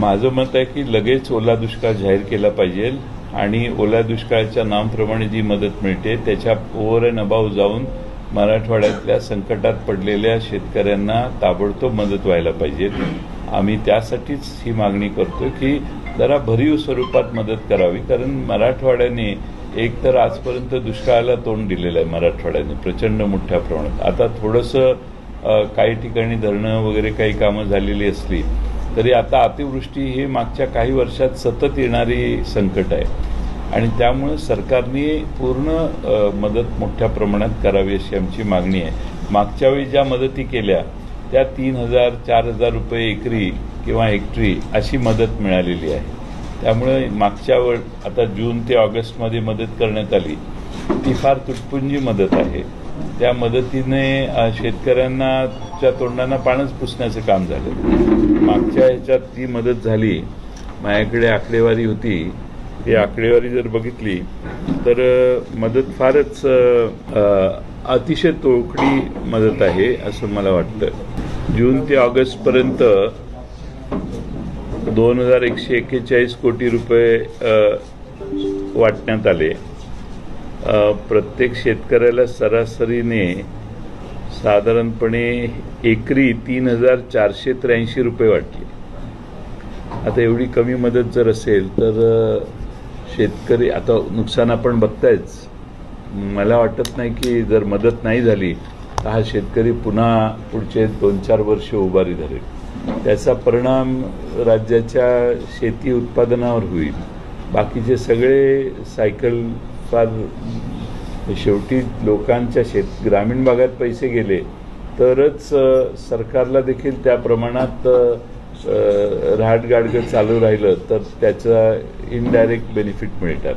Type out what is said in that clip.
माझं मत आहे की लगेच ओला दुष्काळ जाहीर केला पाहिजे आणि ओल्या दुष्काळाच्या नामप्रमाणे जी मदत मिळते त्याच्या ओव्हर अँड अबाव जाऊन मराठवाड्यातल्या संकटात पडलेल्या शेतकऱ्यांना ताबडतोब मदत व्हायला पाहिजे. आम्ही त्यासाठीच ही मागणी करतो की जरा भरीव स्वरूपात मदत करावी कारण मराठवाड्याने एक तर आजपर्यंत दुष्काळाला तोंड दिलेलं आहे मराठवाड्याने प्रचंड मोठ्या प्रमाणात. आता थोडंसं काही ठिकाणी धरणं वगैरे काही कामं झालेली असली तरी आता अतिवृष्टी ही मागच्या काही वर्षात सतत येणारी संकट आहे. आणि त्यामुळे सरकारने पूर्ण मदत मोठ्या प्रमाणात करावी अशी आमची मागणी आहे. मागच्या वेळी ज्या मदती केल्या त्या तीन हजार चार हजार रुपये एकरी किंवा हेक्टरी अशी मदत मिळालेली आहे. त्यामुळे मागच्या वेळ आता जून ते ऑगस्टमध्ये मदत करण्यात आली. ती फार तुटपुंजी मदत आहे. त्या मदतीने शेतकऱ्यांनाच्या तोंडांना पाणच पुसण्याचं काम झालं. मागच्या ह्याच्यात ती मदत झाली माझ्याकडे आकडेवारी होती. ही आकडेवारी जर बघितली तर मदत फारच अतिशय तोकडी मदत आहे असं मला वाटतं. जून ते ऑगस्टपर्यंत दोन हजार एकशे एक्केचाळीस कोटी रुपये वाटण्यात आले. प्रत्येक शेतकऱ्याला सरासरीने साधारणपणे एकरी तीन हजार चारशे त्र्याऐंशी रुपये वाटले. आता एवढी कमी मदत जर असेल तर शेतकरी आता नुकसान आपण बघतायच. मला वाटत नाही की जर मदत नाही झाली तर हा शेतकरी पुन्हा पुढचे दोन चार वर्ष उभारी धरेल. त्याचा परिणाम राज्याच्या शेती उत्पादनावर होईल. बाकीचे सगळे सायकल फार शेवटी लोकांच्या शेत ग्रामीण भागात पैसे गेले तरच सरकारला देखील त्या प्रमाणात अ, चालू राहिलं तर त्याचा इनडायरेक्ट बेनिफिट मिळतात.